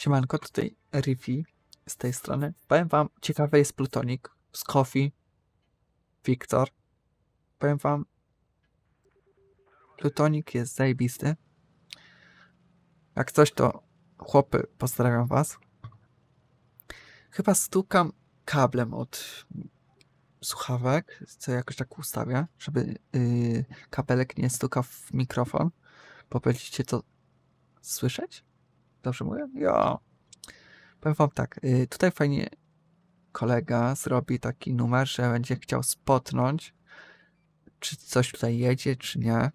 Siemanko, tutaj Rifi z tej strony. Powiem wam, ciekawy jest Plutonik z Coffee, Wiktor. Powiem wam, Plutonik jest zajebisty. Jak coś, to chłopy, pozdrawiam was. Chyba stukam kablem od słuchawek, co jakoś tak ustawię, żeby yy, kabelek nie stukał w mikrofon. Bo będziecie to słyszeć? Dobrze mówię? Ja. Powiem wam tak, y, tutaj fajnie kolega zrobi taki numer, że będzie chciał spotnąć, czy coś tutaj jedzie, czy nie.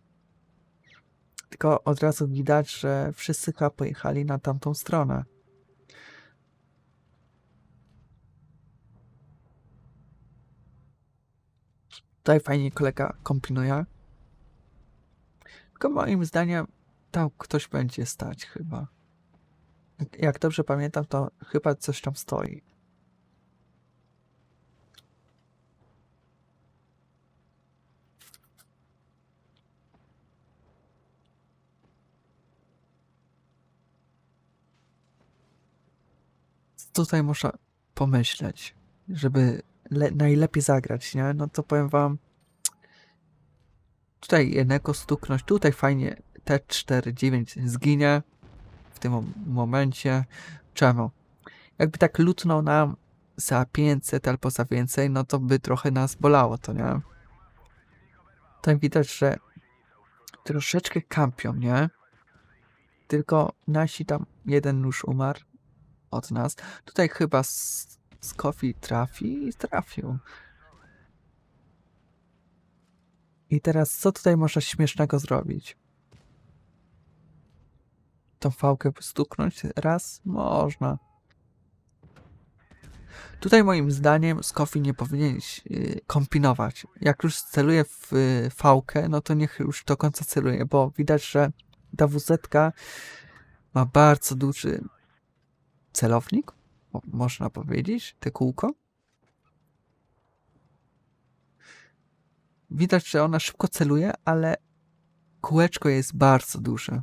Tylko od razu widać, że wszyscy chyba pojechali na tamtą stronę. Tutaj fajnie kolega kombinuje. Tylko moim zdaniem tam ktoś będzie stać chyba. Jak- dobrze pamiętam, to chyba coś tam stoi. Tutaj można pomyśleć, żeby le- najlepiej zagrać, nie? No to powiem wam, tutaj jednego stuknąć, tutaj fajnie T4-9 zginie w tym mom- momencie. Czemu? Jakby tak lutnął nam za 500 albo za więcej, no to by trochę nas bolało, to nie? Tutaj widać, że troszeczkę kampią, nie? Tylko nasi tam jeden już umarł od nas. Tutaj chyba z, z Kofi trafi i trafił. I teraz co tutaj można śmiesznego zrobić? Tą fałkę stuknąć raz? Można. Tutaj moim zdaniem Skofi nie powinien yy, kombinować. Jak już celuje w y, fałkę, no to niech już do końca celuje, bo widać, że ta WZ ma bardzo duży celownik, mo- można powiedzieć, te kółko. Widać, że ona szybko celuje, ale kółeczko jest bardzo duże.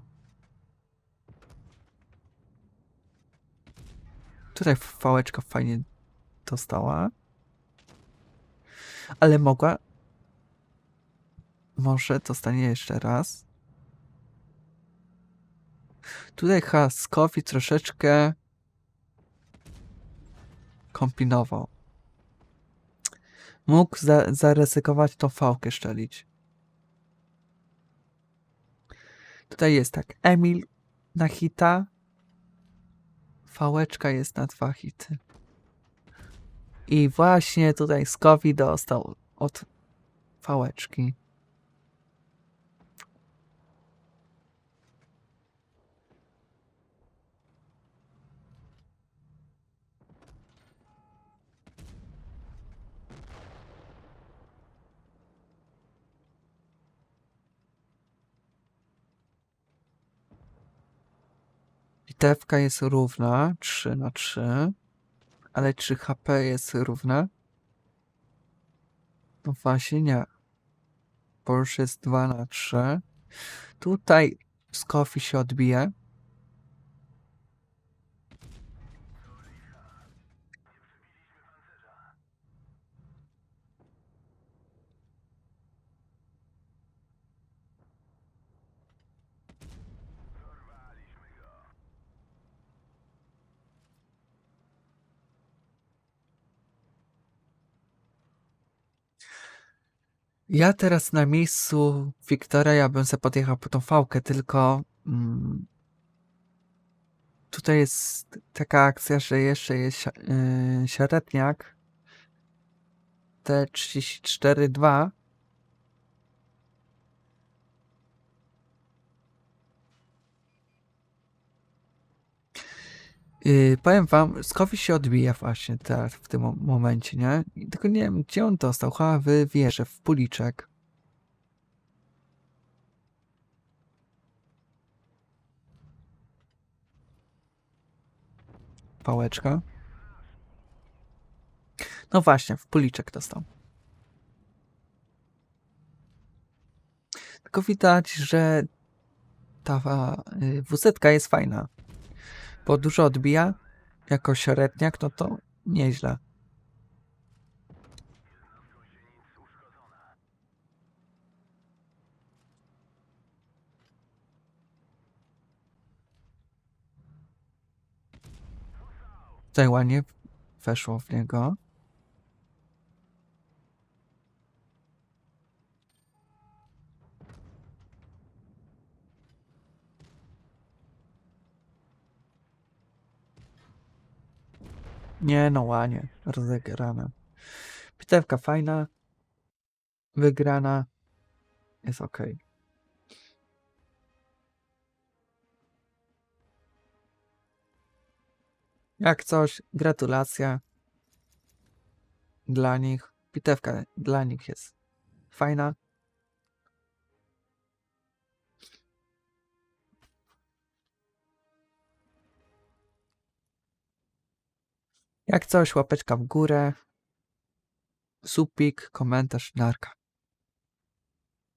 Tutaj fałeczka fajnie dostała. Ale mogła. Może dostanie jeszcze raz. Tutaj Haskowi troszeczkę kombinował. Mógł za, zaryzykować tą fałkę szczelić. Tutaj jest tak. Emil na hita. Fałeczka jest na dwa hity. I właśnie tutaj Skowi dostał od fałeczki. Bitewka jest równa 3 na 3, ale czy HP jest równe? No właśnie nie. Już jest 2 na 3. Tutaj Skofi się odbije. Ja teraz na miejscu Wiktora, ja bym sobie podjechał po tą fałkę, tylko mm, tutaj jest taka akcja, że jeszcze jest yy, średniak T34-2. Yy, powiem wam, Skofi się odbija właśnie teraz w tym mo- momencie, nie? Tylko nie wiem, gdzie on dostał. Chyba w wieżę, w puliczek. Pałeczka. No właśnie, w puliczek dostał. Tylko widać, że ta y, WZ jest fajna. Bo dużo odbija, jako średniak, no to nieźle. Tutaj ładnie weszło w niego. Nie no, ładnie, rozegrane. Bitewka fajna, wygrana, jest ok. Jak coś, gratulacja dla nich. Bitewka dla nich jest fajna. Jak coś, łapeczka w górę, supik, komentarz, narka.